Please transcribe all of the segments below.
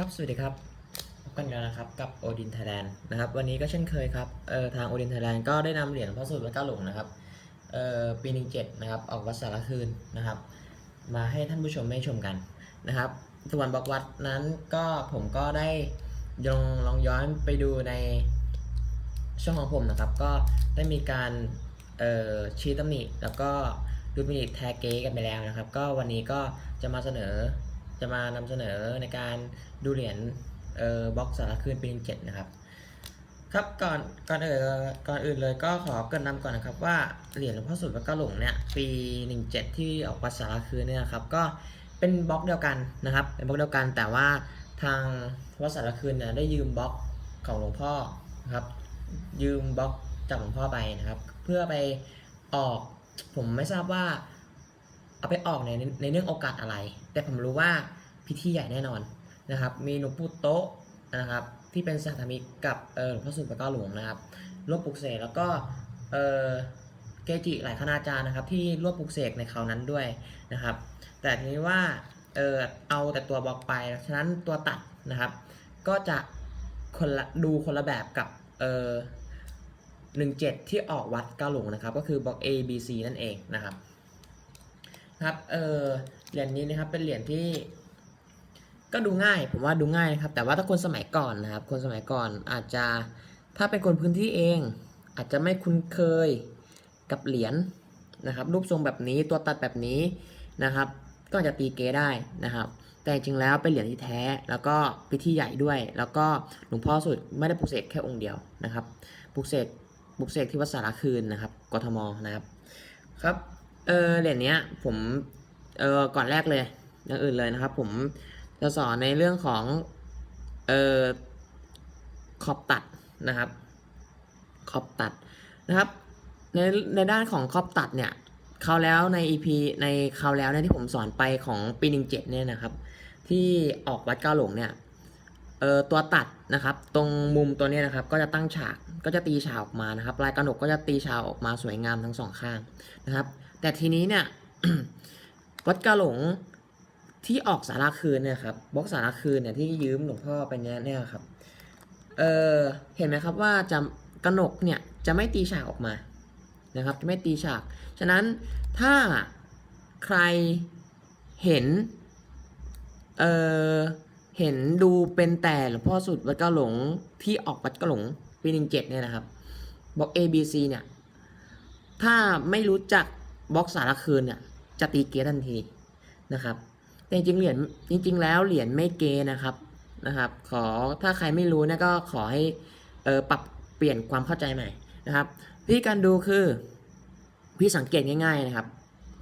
ครับ สวัสดีครับ พบกันกแล้วนะครับกับโอดินไทยแลนด์นะครับ วันนี้ก็เช่นเคยครับเอ่อทางโอดินไทยแลนด์ก็ได้นำเหรียญพระสูตรวัดเก้าหลงนะครับเอ่อปีหนึ่งเจ็ดนะครับ ออกวัดสารคืนนะครับ มาให้ท่านผู้ชมได้ชมกันนะครับ ส่วนบอกวัดนั้นก็ผมก็ได้ลองลองย้อนไปดูในช่องของผมนะครับ ก็ได้มีการเอ่อชี้ตำหนิแล้วก็ดูมินิแทกเก๊กันไปแล้วนะครับ ก็วันนี้ก็จะมาเสนอ จะมานำเสนอในการดูเหรียญเอ่อบล็อกสารคืนปีเจ็ดนะครับครับก่อนก่อนเออก่อนอื่นเลยก็ขอเกรินนำก่อนนะครับว่าเหรียญหลวงพ่อสุดวัดเก้าหลงเนี่ยปี 17 ที่ออกวัดสารคืนเนี่ยครับก็เป็นบล็อกเดียวกันนะครับ เป็นบล็อกเดียวกันแต่ว่าทางวัดสารคืนเนี่ยได้ยืมบล็อกของหลวงพ่อนะครับยืมบล็อกจากหลวงพ่อไปนะครับ เพื่อไปออกผมไม่ทราบว่าเอาไปออกในในเรื่องโอกาสอะไร แต่ผมรู้ว่าพิธีใหญ่แน่นอนนะครับ มีหลวงปู่โต๊ะนะครับ ที่เป็นสัตมิกกับเออหลวงพ่อสุดพระเก้าหลวงนะครับร่วมปลุกเสกแล้วก็เออเกจิหลายคณาจารย์นะครับ ที่ร่วมปลุกเสกในคราวนั้นด้วยนะครับ แต่ทีนี้ว่าเออเอาแต่ตัวบล็อกไปฉะนั้นตัวตัดนะครับ ก็จะคนละดูคนละแบบกับเออหนึ่งเจ็ดที่ออกวัดเก้าหลวงนะครับ ก็คือบล็อก A B C นั่นเองนะครับครับเออ เหรียญนี้นะครับเป็นเหรียญที่ ก็ดูง่าย ผมว่าดูง่ายนะครับ แต่ว่าถ้าคนสมัยก่อนนะครับ คนสมัยก่อนอาจจะถ้าเป็นคนพื้นที่เอง อาจจะไม่คุ้นเคยกับเหรียญนะครับ รูปทรงแบบนี้ตัวตัดแบบนี้นะครับ ก็จะตีเกได้นะครับ แต่จริงแล้วเป็นเหรียญที่แท้ แล้วก็พิธีใหญ่ด้วย แล้วก็หลวงพ่อสุดไม่ได้ปลุกเสกแค่องค์เดียวนะครับปลุกเสกปลุกเสกที่วัดสารคืนนะครับกทมนะครับ ครับเออเหรียญเนี้ยผม เออก่อนแรกเลยอย่างอื่นเลยนะครับ ผมจะสอนในเรื่องของเออขอบตัดนะครับ ขอบตัดนะครับ ในในด้านของขอบตัดเนี่ยคราวแล้วใน EP ในคราวแล้วเนี่ยที่ผมสอนไปของปีหนึ่งเจ็ดเนี่ยนะครับ ที่ออกวัดเก้าหลงเนี่ยเออตัวตัดนะครับ ตรงมุมตัวนี้นะครับ ก็จะตั้งฉากก็จะตีฉากออกมานะครับลายกระหนกก็จะตีฉากออกมาสวยงามทั้งสองข้างนะครับ แต่ทีนี้เนี่ย วัดกาหลงที่ออกสาราคืนเนี่ยครับบล็อกสาราคืนเนี่ยที่ยืมหลวงพ่อไปเนี่ยเนี่ยครับเออเห็นไหมครับว่าจะกระหนกเนี่ยจะไม่ตีฉากออกมานะครับจะไม่ตีฉาก ฉะนั้นถ้าใครเห็นเออเห็นดูเป็นแต่หลวงพ่อสุดวัดกาหลงที่ออกวัดกาหลงปีหนึ่งเจ็ดเนี่ยนะครับบล็อก A B C เนี่ยถ้าไม่รู้จักบล็อกสารคืนเนี่ย จะตีเกทันทีนะครับ แต่จริงเหรียญจริง ๆ แล้วเหรียญไม่เกนะครับนะครับ ขอถ้าใครไม่รู้นะก็ขอให้เออปรับเปลี่ยนความเข้าใจใหม่นะครับวิธีการดูคือพี่สังเกตง่าย ๆนะครับ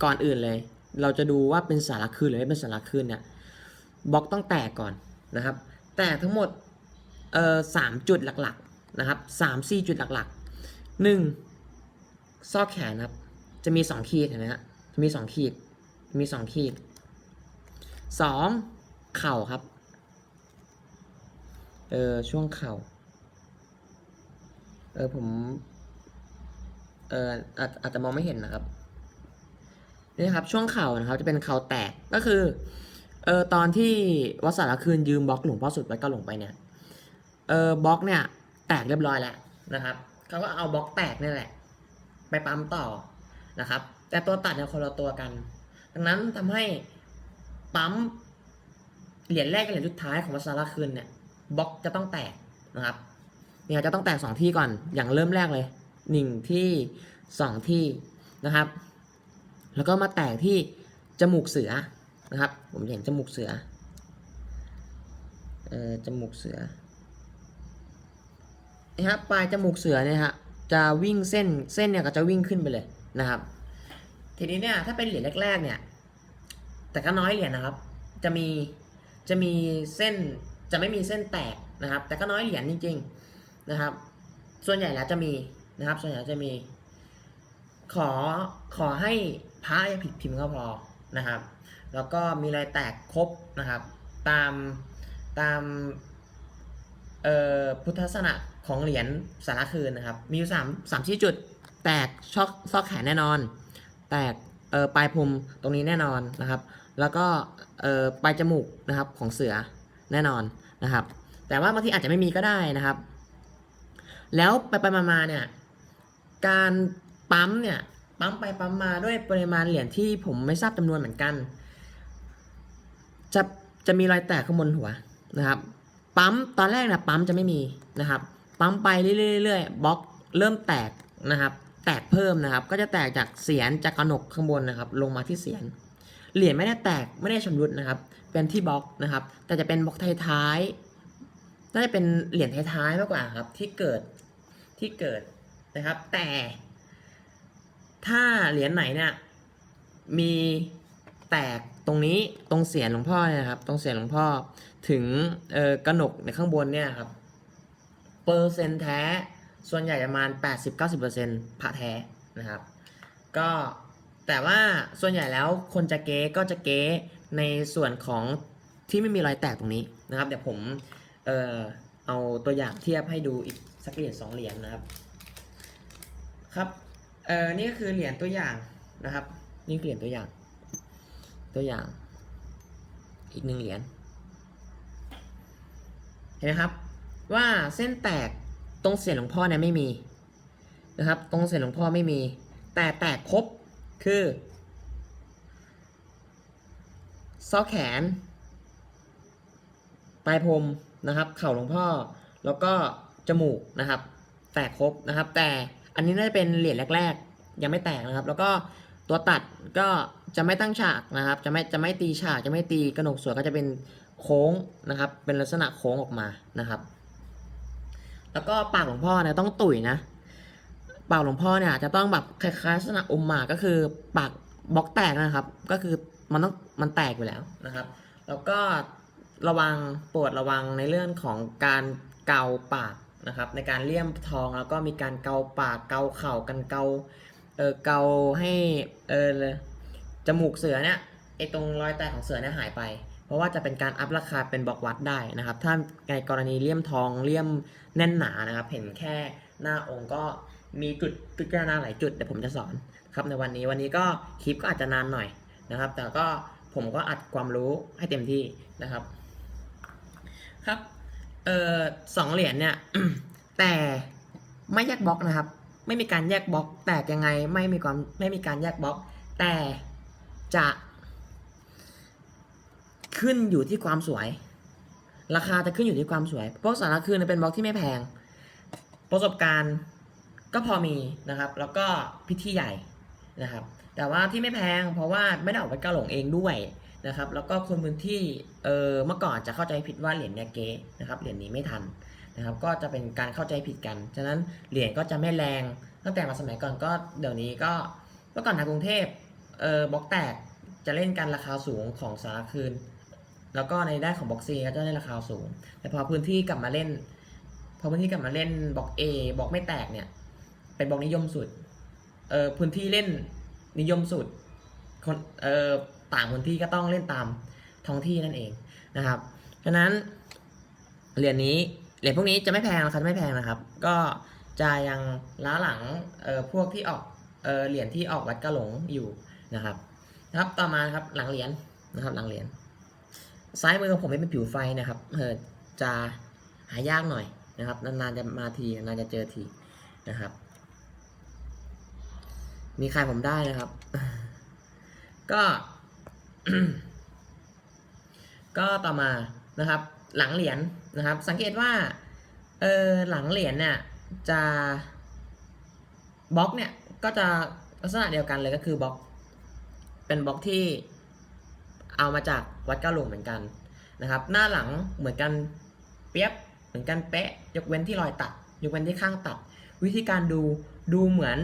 ก่อนอื่นเลย เราจะดูว่าเป็นสาระคืนหรือไม่เป็นสาระคืนเนี่ยบล็อกต้องแตกก่อนนะครับ แตกทั้งหมดเออสามจุดหลักๆนะครับสามสี่จุดหลักๆหนึ่งซอกแขนครับ จะมีสองขีดเห็นไหมฮะ มีสองขีด มีสองขีดสองเข่าครับ เออช่วงเข่า เออผม เอออาจอาจจะมองไม่เห็นนะครับ นี่ครับช่วงเข่านะครับจะเป็นเข่าแตกก็คือ เออตอนที่วัสารคืนยืมบล็อกหลวงพ่อสุดไว้ก็หลงไปเนี่ย เออบล็อกเนี่ย แตกเรียบร้อยแล้วนะครับเขาก็เอาบล็อกแตกนี่แหละ ไปปั๊มต่อนะครับ แต่ตัวตัดเนี่ยคนละตัวกัน ดังนั้นทำให้ปั๊มเหรียญแรกกับเหรียญสุดท้ายของวัดสารคืนเนี่ยบล็อกจะต้องแตกนะครับเนี่ยจะต้องแตกสองที่ก่อนอย่างเริ่มแรกเลยหนึ่งที่สองที่นะครับ แล้วก็มาแตกที่จมูกเสือนะครับ ผมเห็นจมูกเสือเออจมูกเสือนะครับปลายจมูกเสือเนี่ยฮะจะวิ่งเส้นเส้นเนี่ยก็จะวิ่งขึ้นไปเลยนะครับ ทีนี้เนี่ยถ้าเป็นเหรียญแรกๆเนี่ย แต่ก็น้อยเหรียญนะครับ จะมีจะมีเส้นจะไม่มีเส้นแตกนะครับ แต่ก็น้อยเหรียญจริง ๆนะครับ ส่วนใหญ่แล้วจะมีนะครับ ส่วนใหญ่จะมี ขอขอให้พระอย่าผิดพิมพ์ก็พอนะครับ แล้วก็มีรายแตกครบนะครับ ตามตามเอ่อพุทธลักษณะของเหรียญสารคืนนะครับ มีอยู่สามสามชี้จุด แตกช็อกซอกแขนแน่นอน แตกปลายพุมตรงนี้แน่นอนนะครับ แล้วก็ปลายจมูกนะครับของเสือแน่นอนนะครับ แต่ว่าบางทีอาจจะไม่มีก็ได้นะครับ แล้วไปไปมาเนี่ยการปั๊มเนี่ยปั๊มไปปั๊มมาด้วยปริมาณเหรียญที่ผมไม่ทราบจำนวนเหมือนกัน จะจะมีรอยแตกข้างบนหัวนะครับ ปั๊มตอนแรกนะปั๊มจะไม่มีนะครับ ปั๊มไปเรื่อยๆบล็อกเริ่มแตกนะครับ แตกเพิ่มนะครับ ก็จะแตกจากเสียนจากกระหนกข้างบนนะครับ ลงมาที่เสียน เหรียญไม่ได้แตกไม่ได้ชำรุดนะครับ เป็นที่บล็อกนะครับ แต่จะเป็นบล็อกท้ายๆน่าจะเป็นเหรียญท้ายๆมากกว่าครับที่เกิดที่เกิดนะครับ แต่ ถ้าเหรียญไหนเนี่ยมีแตกตรงนี้ตรงเสียนหลวงพ่อเนี่ยครับ ตรงเสียนหลวงพ่อถึงกระหนกในข้างบนเนี่ยครับเปอร์เซ็นต์แท้ ส่วนใหญ่ประมาณ 80-90%พระแท้นะครับ ก็แต่ว่าส่วนใหญ่แล้วคนจะเก๊ก็จะเก๊ในส่วนของที่ไม่มีรอยแตกตรงนี้นะครับ เดี๋ยวผมเออเอาตัวอย่างเทียบให้ดูอีกสักเหรียญสองเหรียญนะครับ ครับเออนี่ก็คือเหรียญตัวอย่างนะครับ นี่เหรียญตัวอย่าง ตัวอย่าง อีกหนึ่งเหรียญเห็นไหมครับ ว่าเส้นแตก ตรงเสียนหลวงพ่อเนี่ยไม่มีนะครับ ตรงเสียนหลวงพ่อไม่มี แต่แตกครบคือซอกแขนปลายพรมนะครับ เข่าหลวงพ่อแล้วก็จมูกนะครับ แตกครบนะครับ แต่อันนี้น่าจะเป็นเหรียญแรก ๆ ยังไม่แตกนะครับ แล้วก็ตัวตัดก็จะไม่ตั้งฉากนะครับ จะไม่จะไม่ตีฉากจะไม่ตีกระหนกสวยก็จะเป็นโค้งนะครับ เป็นลักษณะโค้งออกมานะครับ แล้วก็ปากหลวงพ่อเนี่ยต้องตุ๋ยนะ ปากหลวงพ่อเนี่ยจะต้องแบบคล้ายๆลักษณะอมหมากก็คือปากบล็อกแตกนะครับ ก็คือมันต้องมันแตกอยู่แล้วนะครับ แล้วก็ระวังโปรดระวังในเรื่องของการเกาปากนะครับ ในการเลี่ยมทองแล้วก็มีการเกาปากเกาเข่ากันเกาเออเกาให้เออจมูกเสือเนี่ยไอตรงรอยแตกของเสือเนี่ยหายไป เพราะว่าจะเป็นการอัพราคาเป็นบล็อกวัดได้นะครับ ถ้าในกรณีเลี่ยมทองเลี่ยมแน่นหนานะครับ เห็นแค่หน้าองค์ก็มีจุดพิจารณาหลายจุดเดี๋ยวผมจะสอนครับในวันนี้วันนี้ก็คลิปก็อาจจะนานหน่อยนะครับ แต่ก็ผมก็อัดความรู้ให้เต็มที่นะครับ ครับเอ่อสองเหรียญเนี่ยแต่ไม่แยกบล็อกนะครับ ไม่มีการแยกบล็อกแตกยังไงไม่มีความไม่มีการแยกบล็อก แต่จะ ขึ้นอยู่ที่ความสวย ราคาจะขึ้นอยู่ที่ความสวย เพราะสารคืนเป็นบล็อกที่ไม่แพง ประสบการณ์ก็พอมีนะครับ แล้วก็พิธีใหญ่นะครับ แต่ว่าที่ไม่แพงเพราะว่าไม่ได้ออกไปกระหลงเองด้วยนะครับ แล้วก็คนพื้นที่เออเมื่อก่อนจะเข้าใจผิดว่าเหรียญเนี่ยเก๊นะครับ เหรียญนี้ไม่ทันนะครับ ก็จะเป็นการเข้าใจผิดกัน ฉะนั้นเหรียญก็จะไม่แรง ตั้งแต่มาสมัยก่อนก็เดี๋ยวนี้ก็เมื่อก่อนทางกรุงเทพเออบล็อกแตกจะเล่นกันราคาสูงของสารคืน แล้วก็ในด้านของบ็อกซีก็จะได้ราคาสูง แต่พอพื้นที่กลับมาเล่น พอพื้นที่กลับมาเล่นบล็อก A บล็อกไม่แตกเนี่ย เป็นบล็อกนิยมสุด เออพื้นที่เล่นนิยมสุด คนเออต่างพื้นที่ก็ต้องเล่นตามท้องที่นั่นเองนะครับฉะนั้นเหรียญนี้เหรียญพวกนี้จะไม่แพงนะครับไม่แพงนะครับ ก็จะยังล้าหลังเออพวกที่ออกเออเหรียญที่ออกวัดกระหลงอยู่นะครับนะครับ ต่อมาครับหลังเหรียญนะครับหลังเหรียญ ซ้ายมือของผมเป็นผิวไฟนะครับเออจะหายากหน่อยนะครับนานๆจะมาทีนานจะเจอทีนะครับ มีใครผมได้นะครับ ก็ ก็ต่อมานะครับ หลังเหรียญนะครับ สังเกตว่าเออหลังเหรียญเนี่ยจะบล็อกเนี่ยก็จะลักษณะเดียวกันเลยก็คือบล็อก เป็นบล็อกที่ เอามาจากวัดก้าหลวงเหมือนกันนะครับ หน้าหลังเหมือนกันเปียบเหมือนกันเป๊ะ ยกเว้นที่รอยตัด ยกเว้นที่ข้างตัด วิธีการดูดูเหมือน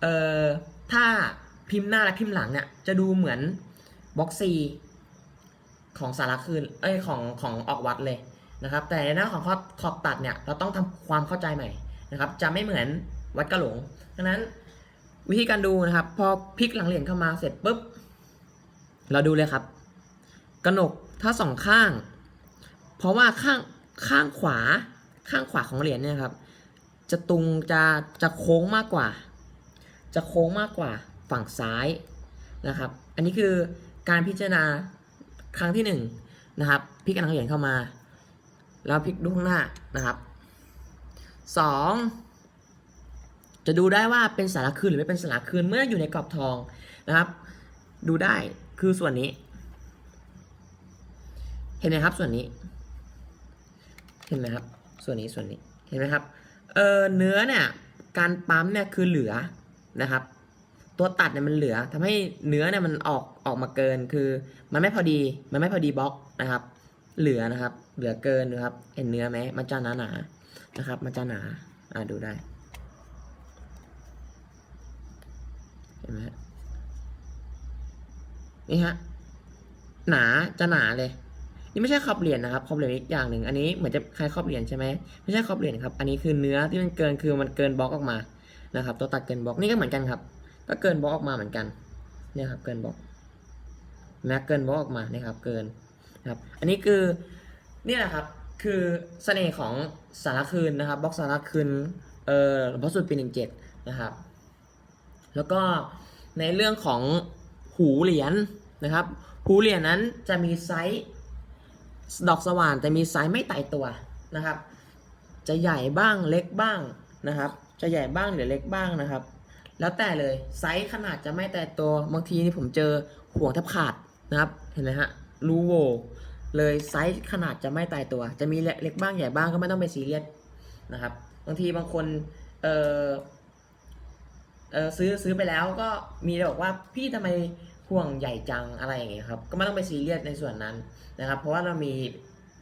เอ่อถ้าพิมพ์หน้าและพิมพ์หลังเนี่ยจะดูเหมือนบ็อกซีของสารคืนเอ้ยของของออกวัดเลยนะครับ แต่ในหน้าของขอบขอบตัดเนี่ยเราต้องทำความเข้าใจใหม่นะครับ จะไม่เหมือนวัดกะหลงดังนั้นวิธีการดูนะครับ พอพลิกหลังเหรียญเข้ามาเสร็จปุ๊บ เราดูเลยครับ กระหนกถ้าสองข้าง เพราะว่าข้างข้างขวาข้างขวาของเหรียญเนี่ยครับ จะตุงจะจะโค้งมากกว่า จะโค้งมากกว่าฝั่งซ้ายนะครับ อันนี้คือการพิจารณาครั้งที่หนึ่งนะครับพลิกหลังเหรียญเข้ามา แล้วพลิกดูข้างหน้านะครับสองจะดูได้ว่าเป็นสาระคืนหรือไม่เป็นสาระคืนเมื่ออยู่ในกรอบทองนะครับ ดูได้ คือส่วนนี้ เห็นไหมครับส่วนนี้ เห็นไหมครับ ส่วนนี้ส่วนนี้เห็นไหมครับเออเนื้อเนี่ยการปั๊มเนี่ยคือเหลือนะครับ ตัวตัดเนี่ยมันเหลือทำให้เนื้อเนี่ยมันออกออกมาเกินคือ มันไม่พอดีมันไม่พอดีบล็อกนะครับ เหลือนะครับ เหลือเกินนะครับ เห็นเนื้อไหมมันจะหนาหนานะครับ มันจะหนาอ่าดูได้เห็นไหม นี่ฮะ หนาจะหนาเลย นี่ไม่ใช่ขอบเหรียญนะครับขอบเหรียญอีกอย่างหนึ่งอันนี้เหมือนจะคล้ายขอบเหรียญใช่ไหมไม่ใช่ขอบเหรียญครับ อันนี้คือเนื้อที่มันเกินคือมันเกินบล็อกออกมานะครับ ตัวตัดเกินบล็อกนี่ก็เหมือนกันครับ ก็เกินบล็อกออกมาเหมือนกันเนี่ยครับ เกินบล็อกแม้เกินบล็อกออกมาเนี่ยครับ เกินครับ อันนี้คือนี่แหละครับคือเสน่ห์ของสารคืนนะครับบล็อกสารคืนเอ่อหลวงพ่อสุดปีหนึ่งเจ็ดนะครับ แล้วก็ในเรื่องของ หูเหรียญนะครับ หูเหรียญนั้นจะมีไซส์ดอกสว่านจะมีไซส์ไม่ตายตัวนะครับ จะใหญ่บ้างเล็กบ้างนะครับ จะใหญ่บ้างหรือเล็กบ้างนะครับ แล้วแต่เลยไซส์ขนาดจะไม่แต่ตัวบางทีนี่ผมเจอห่วงแทบขาดนะครับเห็นไหมฮะรูโวเลยไซส์ขนาดจะไม่ตายตัว จะมีเล็กบ้างใหญ่บ้างก็ไม่ต้องไปซีเรียสนะครับ บางทีบางคนเออ ออซื้อซื้อไปแล้วก็มีบอกว่าพี่ทำไมห่วงใหญ่จังอะไรอย่างเงี้ยครับ ก็ไม่ต้องไปซีเรียสในส่วนนั้นนะครับ เพราะว่าเรามี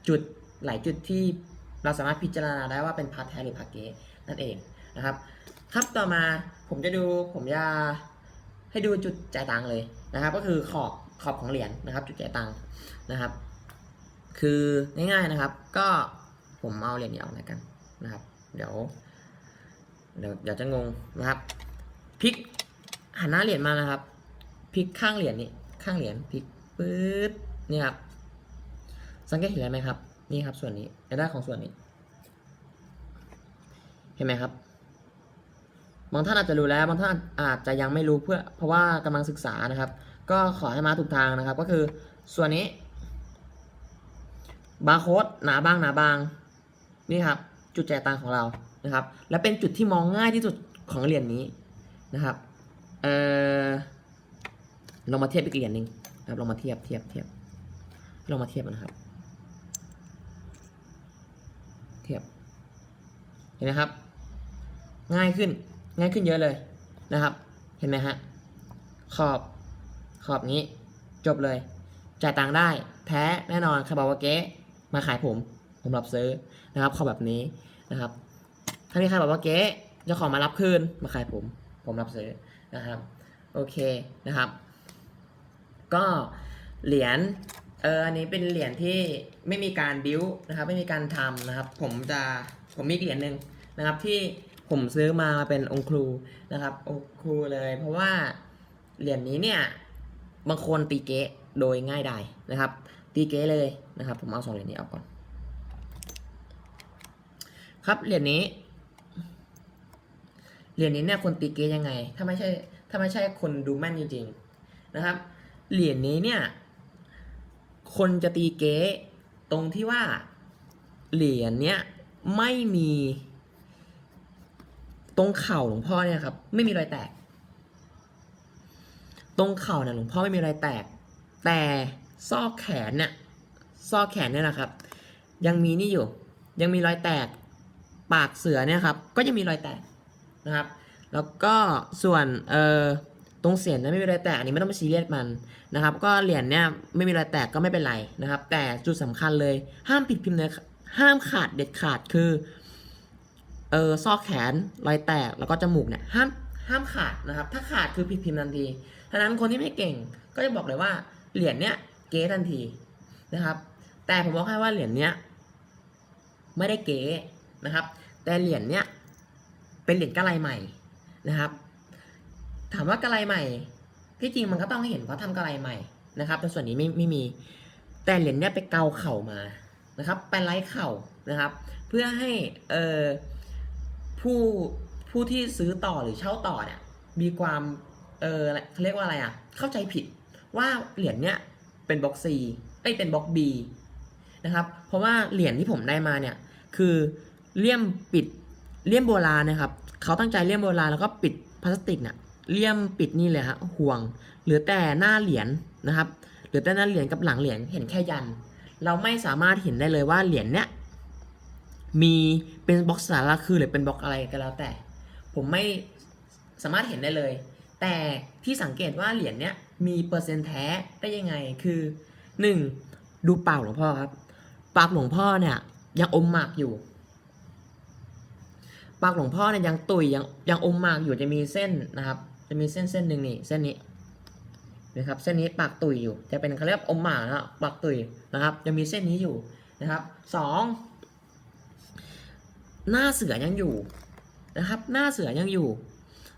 จุดหลายจุดที่เราสามารถพิจารณาได้ว่าเป็นพาร์ทแท้หรือพาร์ทเกนั่นเองนะครับครับต่อมาผมจะดูผมจะให้ดูจุดจ่ายตังค์เลยนะครับ ก็คือขอบขอบของเหรียญนะครับ จุดจ่ายตังค์นะครับ คือง่ายๆนะครับ ก็ผมเอาเหรียญนี้ออกแล้วกันนะครับ เดี๋ยวเดี๋ยวจะงงนะครับ ลิกหันหน้าเหรียญมานะครับพลิกข้างเหรียญนี้ข้างเหรียญพลิกปื๊ดนี่ครับสังเกตเห็นอะไรไหมครับ นี่ครับส่วนนี้ในด้านของส่วนนี้ เห็นไหมครับบางท่านอาจจะรู้แล้วบางท่านอาจจะยังไม่รู้เพื่อเพราะว่ากำลังศึกษานะครับ ก็ขอให้มาถูกทางนะครับ ก็คือส่วนนี้บาร์โค้ดหนาบางหนาบางนี่ครับ จุดจ่ายตังของเรานะครับ และเป็นจุดที่มองง่ายที่สุดของเหรียญนี้ นะครับเออลองมาเทียบอีกเหรียญหนึ่งนะครับลองมาเทียบเทียบเทียบลองมาเทียบนะครับ เทียบเห็นไหมครับ ง่ายขึ้นง่ายขึ้นเยอะเลยนะครับ เห็นไหมฮะขอบขอบนี้จบเลย จ่ายตังค์ได้ แท้แน่นอนคาบาวาเกะมาขายผม ผมรับซื้อนะครับขอบแบบนี้นะครับถ้ามีใครบอกว่าเก๊เจ้าของมารับคืนมาขายผม ผมรับซื้อนะครับ โอเคนะครับ ก็เหรียญเอออันนี้เป็นเหรียญที่ไม่มีการบิ้วนะครับ ไม่มีการทำนะครับ ผมจะผมมีเหรียญหนึ่งนะครับ ที่ผมซื้อมาเป็นองค์ครูนะครับองค์ครูเลย เพราะว่าเหรียญนี้เนี่ยบางคนตีเก๊โดยง่ายดายนะครับ ตีเก๊เลยนะครับ ผมเอาสองเหรียญนี้ออกก่อน ครับเหรียญนี้ เหรียญนี้เนี่ยคนตีเกยยังไง ถ้าไม่ใช่ถ้าไม่ใช่คนดูแม่นจริงๆนะครับ เหรียญนี้เนี่ย คนจะตีเก๊ตรงที่ว่าเหรียญเนี้ยไม่มี ตรงเข่าหลวงพ่อเนี่ยครับ ไม่มีรอยแตก ตรงเข่าเนี่ยหลวงพ่อไม่มีรอยแตก แต่ซอกแขนเนี่ยซอกแขนเนี่ยนะครับ ยังมีนี่อยู่ ยังมีรอยแตก ปากเสือเนี่ยครับ ก็ยังมีรอยแตก นะครับ แล้วก็ส่วนเอ่อตรงเสียนนี่ยไม่มีรอยแตกอันนี้ไม่ต้องไปซีเรียสมันนะครับ ก็เหรียญเนี่ยไม่มีรอยแตกก็ไม่เป็นไรนะครับ แต่จุดสำคัญเลยห้ามผิดพิมพ์เลยห้ามขาดเด็ดขาดคือเออซอกแขนรอยแตกแล้วก็จมูกเนี่ยห้ามห้ามขาดนะครับ ถ้าขาดคือผิดพิมพ์ทันทีฉะนั้นคนที่ไม่เก่งก็จะบอกเลยว่าเหรียญเนี่ยเก๊ทันทีนะครับ แต่ผมบอกให้ว่าเหรียญเนี้ยไม่ได้เก๊นะครับ แต่เหรียญเนี้ย เป็นเหรียญกะไรใหม่นะครับ ถามว่ากะไรใหม่ ที่จริงมันก็ต้องเห็นเขาทำกะไรใหม่นะครับแต่ส่วนนี้ไม่ไม่มี แต่เหรียญเนี้ยไปเกาเข่ามานะครับ ไปไล่เข่านะครับ เพื่อให้เอ่อผู้ผู้ที่ซื้อต่อหรือเช่าต่อเนี่ยมีความเออเขาเรียกว่าอะไรอะ เข้าใจผิดว่าเหรียญเนี้ยเป็นบล็อก C เอ้ยเป็นบล็อก B นะครับ เพราะว่าเหรียญที่ผมได้มาเนี่ย คือเลี่ยมปิด เลี่ยมโบราณนะครับเขาตั้งใจเลี่ยมโบราณแล้วก็ปิดพลาสติกเนี่ยเลี่ยมปิดนี่เลยฮะห่วง เหลือแต่หน้าเหรียญนะครับเหลือแต่หน้าเหรียญกับหลังเหรียญเห็นแค่ยัน เราไม่สามารถเห็นได้เลยว่าเหรียญเนี้ยมีเป็นบล็อกสาราคือหรือเป็นบล็อกอะไรก็แล้วแต่ ผมไม่สามารถเห็นได้เลย แต่ที่สังเกตว่าเหรียญเนี้ยมีเปอร์เซ็นต์แท้ได้ยังไงคือ 1. ดูปากหลวงพ่อครับปากหลวงพ่อเนี่ยยังอมหมากอยู่ ปากหลวงพ่อเนี่ยยังตุยยังยังอมหมากอยู่จะมีเส้นนะครับ จะมีเส้นเส้นหนึ่งนี่เส้นนี้นะครับเส้นนี้ปากตุยอยู่ จะเป็นเขาเรียกอมหมากนะครับปากตุยนะครับจะมีเส้นนี้อยู่นะครับสองหน้าเสือยังอยู่นะครับ หน้าเสือยังอยู่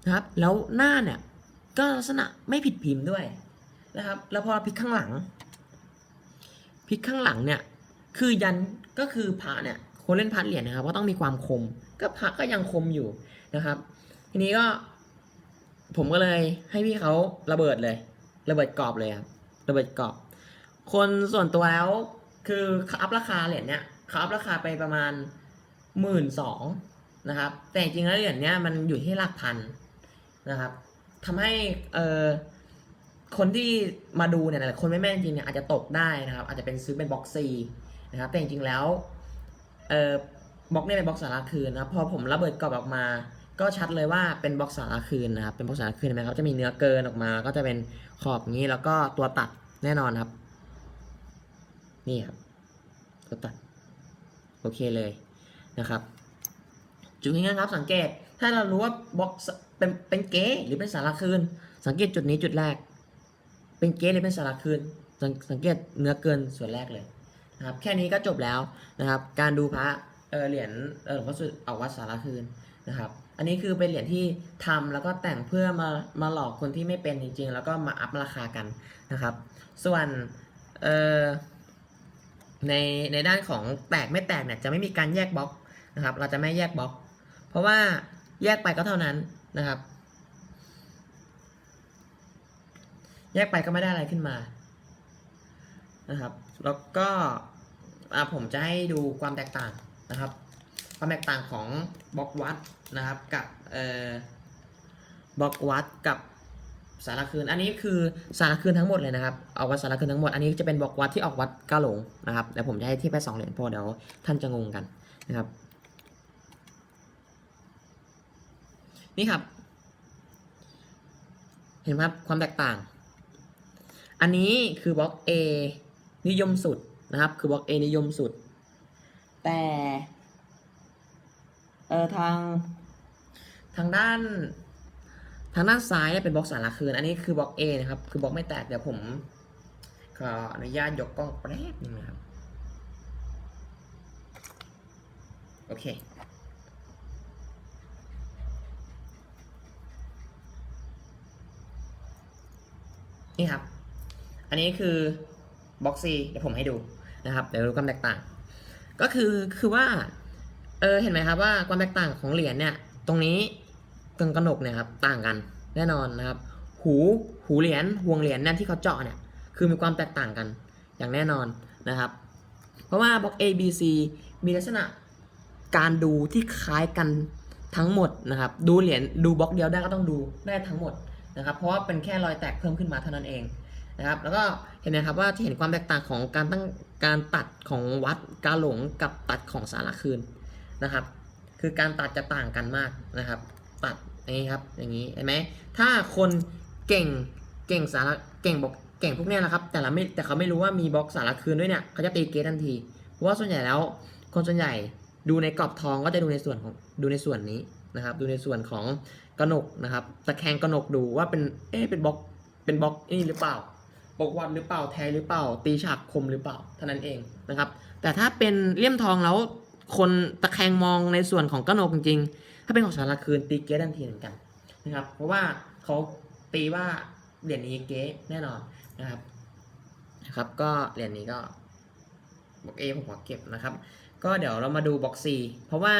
นะครับ แล้วหน้าเนี่ยก็ลักษณะไม่ผิดพิมพ์ด้วยนะครับ แล้วพอพลิกข้างหลังพลิกข้างหลังเนี่ยคือยันก็คือพระเนี่ยคนเล่นพัดเหรียญนะครับก็ต้องมีความคม ก็พระก็ยังคมอยู่นะครับ ทีนี้ก็ ผมก็เลยให้พี่เขาระเบิดเลย ระเบิดกรอบเลยครับระเบิดกรอบ คนส่วนตัวแล้วคือเขาอัพราคาเหรียญเนี่ยเขาอัพราคาไปประมาณหมื่นสองนะครับ แต่จริงแล้วเหรียญเนี้ยมันอยู่ที่หลักพันนะครับทำให้เอ่อคนที่มาดูเนี่ยหลายคนไม่แม่นจริงเนี่ยอาจจะตกได้นะครับ อาจจะเป็นซื้อเป็นบ็อกซีนะครับแต่จริงๆแล้วเอ่อ บล็อกเนี่ยเป็นบล็อกสาระคืนนะครับพอผมระเบิดกรอบออกมา ก็ชัดเลยว่าเป็นบล็อกสาระคืนนะครับเป็นบล็อกสาระคืนเห็นไหมครับจะมีเนื้อเกินออกมา ก็จะเป็นขอบงนี้แล้วก็ตัวตัดแน่นอนครับ นี่ครับตัวตัดโอเคเลยนะครับ จุดนี้นะครับสังเกตถ้าเรารู้ว่าบล็อกเป็นเป็นเก๊หรือเป็นสาระคืน สังเกตจุดนี้จุดแรก เป็นเก๊หรือเป็นสาระคืนสังสังเกตเนื้อเกินส่วนแรกเลยนะครับแค่นี้ก็จบแล้วนะครับ การดูพระ เออเหรียญเออหลวงพ่อสุดออกวัดสารคืนนะครับ อันนี้คือเป็นเหรียญที่ทำแล้วก็แต่งเพื่อมามาหลอกคนที่ไม่เป็นจริง ๆ แล้วก็มาอัพราคากันนะครับ ส่วนเออในในด้านของแตกไม่แตกเนี่ยจะไม่มีการแยกบล็อกนะครับ เราจะไม่แยกบล็อก เพราะว่าแยกไปก็เท่านั้นนะครับ แยกไปก็ไม่ได้อะไรขึ้นมานะครับ แล้วก็ผมจะให้ดูความแตกต่าง นะครับ ความแตกต่างของบล็อกวัดนะครับกับเอ่อบล็อกวัดกับสารคืน อันนี้คือสารคืนทั้งหมดเลยนะครับออกวัดสารคืนทั้งหมด อันนี้จะเป็นบล็อกวัดที่ออกวัดก้าหลงนะครับเดี๋ยวผมจะให้ที่ไปสองเหรียญพอเดี๋ยวท่านจะงงกันนะครับ นี่ครับ เห็นไหมครับความแตกต่าง อันนี้คือบล็อก A นิยมสุดนะครับ คือบล็อก A นิยมสุด แต่เออทางทางด้าน ทางด้านซ้ายเนี่ยเป็นบล็อกสารคืน อันนี้คือบล็อก A นะครับ คือบล็อกไม่แตก เดี๋ยวผมขออนุญาตยกกล้องแป๊บนึงนะครับ โอเค นี่ครับ อันนี้คือบล็อกซีเดี๋ยวผมให้ดูนะครับ เดี๋ยวดูความแตกต่าง ก็คือคือว่าเออเห็นไหมครับว่าความแตกต่างของเหรียญเนี่ยตรงนี้กึ่งกระหนกเนี่ยครับต่างกันแน่นอนนะครับ หูหูเหรียญห่วงเหรียญเนี่ยที่เขาเจาะเนี่ยคือมีความแตกต่างกันอย่างแน่นอนนะครับ เพราะว่าบล็อก A B C มีลักษณะการดูที่คล้ายกันทั้งหมดนะครับ ดูเหรียญดูบล็อกเดียวได้ก็ต้องดูได้ทั้งหมดนะครับ เพราะว่าเป็นแค่รอยแตกเพิ่มขึ้นมาเท่านั้นเองนะครับ แล้วก็เห็นไหมครับว่าที่เห็นความแตกต่างของการตั้ง การตัดของวัดกาหลงกับตัดของสารคืนนะครับ คือการตัดจะต่างกันมากนะครับ ตัดอย่างนี้ครับอย่างนี้เห็นไหมถ้าคนเก่งเก่งสารเก่งบอกเก่งพวกเนี้ยนะครับ แต่ละไม่แต่เขาไม่รู้ว่ามีบล็อกสารคืนด้วยเนี่ยเขาจะตีเกตทันที เพราะว่าส่วนใหญ่แล้ว คนส่วนใหญ่ดูในกรอบทองก็จะดูในส่วนของดูในส่วนนี้นะครับ ดูในส่วนของกระหนกนะครับตะแคงกระหนกดูว่าเป็นเอ๊ะเป็นบล็อกเป็นบล็อกนี่หรือเปล่า บล็อกวัดหรือเปล่าแทหรือเปล่า ตีฉากคมหรือเปล่าเท่านั้นเองนะครับ แต่ถ้าเป็นเลี่ยมทองแล้วคนตะแคงมองในส่วนของกระหนกจริงๆ ถ้าเป็นของสารคืนตีเก๊ทันทีเหมือนกันนะครับ เพราะว่าเขาตีว่าเหรียญนี้เก๊แน่นอนนะครับนะครับ ก็เหรียญนี้ก็บล็อกเอผมขอเก็บนะครับ ก็เดี๋ยวเรามาดูบล็อก C เพราะว่า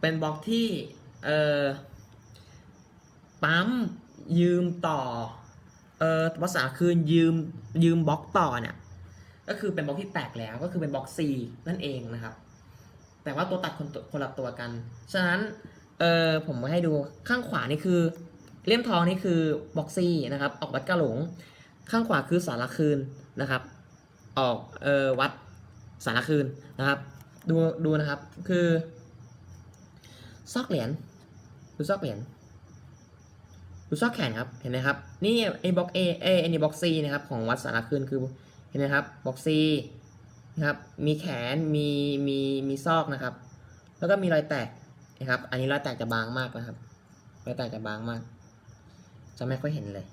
เป็นบล็อกที่เอ่อปั๊มยืมต่อ เอ่อภาษาคืนยืมยืมบล็อกต่อเนี่ยก็คือเป็นบล็อกที่แตกแล้วก็คือเป็นบล็อก C นั่นเองนะครับ แต่ว่าตัวตัดคนคนละตัวกัน ฉะนั้นเออผมมาให้ดูข้างขวานี่คือเลี่ยมทองนี่คือบล็อก C นะครับ ออกวัดกะหลง ข้างขวาคือสารคืนนะครับ ออกเออวัดสารคืนนะครับ ดูดูนะครับคือซอกเหรียญดูซอกเหรียญ ดูซอกแขนครับ เห็นไหมครับ นี่ไอ้บล็อกเอเอไอ้นี่บล็อกซีนะครับ ของวัดสารคืนคือ เห็นไหมครับบล็อกซีนะครับ มีแขน มี มี มีซอกนะครับ แล้วก็มีรอยแตกนะครับ อันนี้รอยแตกจะบางมากนะครับ รอยแตกจะบางมาก จะไม่ค่อยเห็นเลย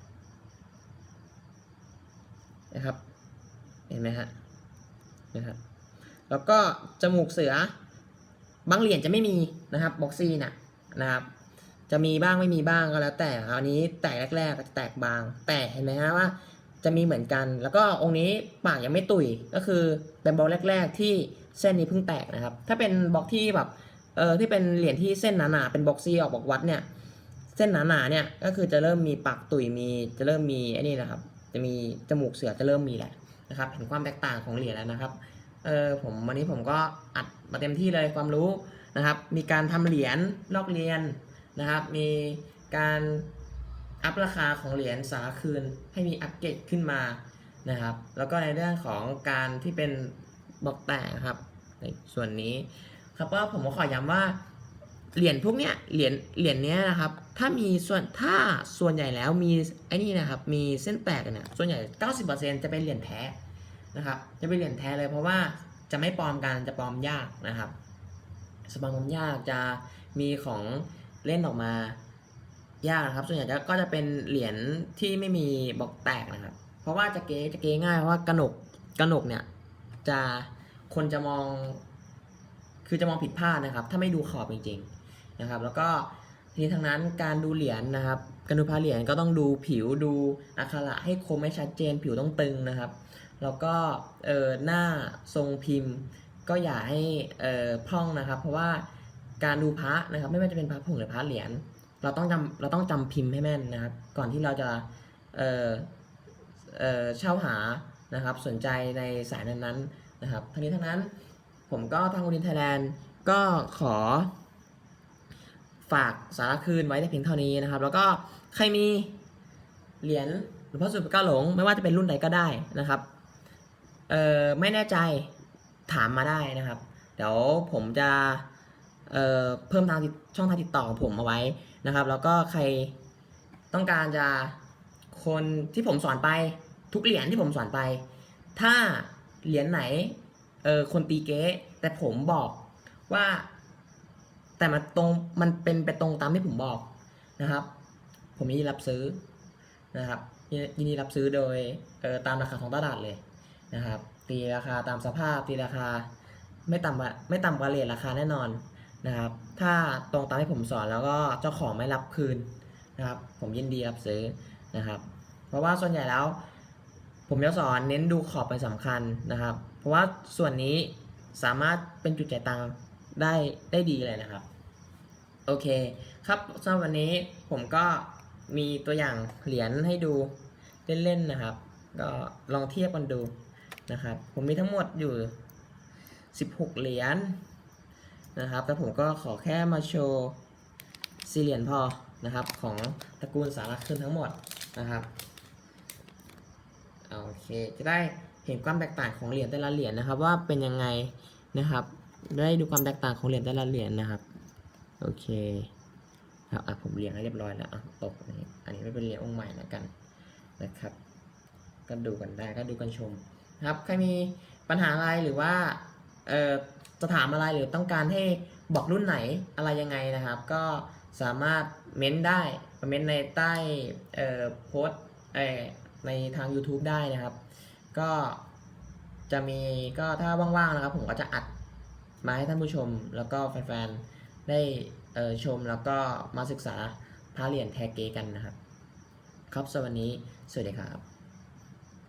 นะครับ เห็นไหมฮะ นะครับแล้วก็จมูกเสือบางเหรียญจะไม่มีนะครับบ็อกซี่น่ะนะครับ จะมีบ้างไม่มีบ้างก็แล้วแต่ครับอันนี้แตกแรกๆก็จะแตกบาง แต่เห็นไหมฮะว่าจะมีเหมือนกัน แล้วก็องค์นี้ปากยังไม่ตุยก็คือเป็นบล็อกแรก ๆ ที่เส้นนี้เพิ่งแตกนะครับ ถ้าเป็นบล็อกที่แบบเออที่เป็นเหรียญที่เส้นหนาๆเป็นบล็อกซี่ออกบอกวัดเนี่ยเส้นหนาๆเนี่ยก็คือจะเริ่มมีปากตุยมีจะเริ่มมีไอ้นี่นะครับ จะมีจมูกเสือจะเริ่มมีแหละนะครับเห็นความแตกต่างของเหรียญแล้วนะครับเออผมวันนี้ผมก็อัดมาเต็มที่เลยความรู้นะครับ มีการทำเหรียญลอกเรียน นะครับ มีการอัพราคาของเหรียญสารคืนให้มีอัปเกรดขึ้นมานะครับ แล้วก็ในเรื่องของการที่เป็นบล็อกแตกครับ ในส่วนนี้ ครับก็ผมก็ขอย้ำว่าเหรียญพวกเนี้ยเหรียญเหรียญเนี้ยนะครับ ถ้ามีส่วนถ้าส่วนใหญ่แล้วมีไอ้นี่นะครับ มีเส้นแตกเนี่ยส่วนใหญ่ 90%จะเป็นเหรียญแท้นะครับ จะเป็นเหรียญแท้เลยเพราะว่าจะไม่ปลอมกันจะปลอมยากนะครับสปอมยากจะมีของ เล่นออกมายากนะครับ ส่วนใหญ่จะก็จะเป็นเหรียญที่ไม่มีบล็อกแตกนะครับ เพราะว่าจะเก๊จะเก๊ง่ายเพราะว่ากระหนกกระหนกเนี่ยจะคนจะมองคือจะมองผิดพลาดนะครับ ถ้าไม่ดูขอบจริงๆนะครับ แล้วก็ทีนี้ทั้งนั้นการดูเหรียญนะครับ การดูพาเหรียญก็ต้องดูผิวดูอักขระให้คมให้ชัดเจนผิวต้องตึงนะครับ แล้วก็เออหน้าทรงพิมพ์ ก็อย่าให้เออพร่องนะครับ เพราะว่า การดูพระนะครับ ไม่ว่าจะเป็นพระผงหรือพระเหรียญเราต้องจำเราต้องจำพิมพ์ให้แม่นนะครับ ก่อนที่เราจะเออเออเช่าหานะครับ สนใจในสายนั้นๆนะครับทั้งนี้ทั้งนั้นผมก็ทางอุดินไทยแลนด์ก็ขอ ฝากสารคืนไว้แต่เพียงเท่านี้นะครับ แล้วก็ใครมีเหรียญหลวงพ่อสุดปรก้าหลง ไม่ว่าจะเป็นรุ่นใดก็ได้นะครับเอ่อไม่แน่ใจถามมาได้นะครับ เดี๋ยวผมจะ เเพิ่มทางช่องทางติดต่อของผมเอาไว้นะครับ แล้วก็ใครต้องการจะคนที่ผมสอนไปทุกเหรียญที่ผมสอนไป ถ้าเหรียญไหนเออคนตีเก๊แต่ผมบอกว่า แต่มันตรงมันเป็นไปตรงตามที่ผมบอกนะครับ ผมยินดีรับซื้อนะครับยินดีรับซื้อโดยเออตามราคาของตลาดเลยนะครับ ตีราคาตามสภาพตีราคาไม่ต่ำกว่าไม่ต่ำกว่าเรทราคาแน่นอน นะครับ ถ้าตรงตามที่ผมสอนแล้วก็เจ้าของไม่รับคืนนะครับ ผมยินดีรับซื้อนะครับ เพราะว่าส่วนใหญ่แล้ว ผมจะสอนเน้นดูขอบเป็นสำคัญนะครับ เพราะว่าส่วนนี้สามารถเป็นจุดจ่ายตังค์ได้ได้ดีเลยนะครับ โอเคครับสำหรับวันนี้ผมก็มีตัวอย่างเหรียญให้ดูเล่นๆนะครับ ก็ลองเทียบกันดูนะครับ ผมมีทั้งหมดอยู่ 16 เหรียญ นะครับ แต่ผมก็ขอแค่มาโชว์สี่เหรียญพอนะครับ ของตระกูลสารคืนทั้งหมดนะครับโอเค จะได้เห็นความแตกต่างของเหรียญแต่ละเหรียญนะครับ ว่าเป็นยังไงนะครับ ได้ดูความแตกต่างของเหรียญแต่ละเหรียญนะครับ โอเคครับอะผมเรียงให้เรียบร้อยแล้วอะตกอันนี้อันนี้ไม่เป็นเหรียญองค์ใหม่แล้วกันนะครับ ก็ดูกันได้ก็ดูกันชมนะครับใครมีปัญหาอะไรหรือว่า เอ่อจะถามอะไรหรือต้องการให้บอกรุ่นไหนอะไรยังไงนะครับ ก็สามารถเม้นได้เม้นในใต้เอ่อโพสเอ่อในทาง YouTube ได้นะครับ ก็จะมีก็ถ้าว่างๆนะครับ ผมก็จะอัดมาให้ท่านผู้ชม แล้วก็แฟนๆได้เอ่อชมแล้วก็มาศึกษาพระเหรียญแทเกกันนะครับ ครับสวัสดีสวัสดีครับ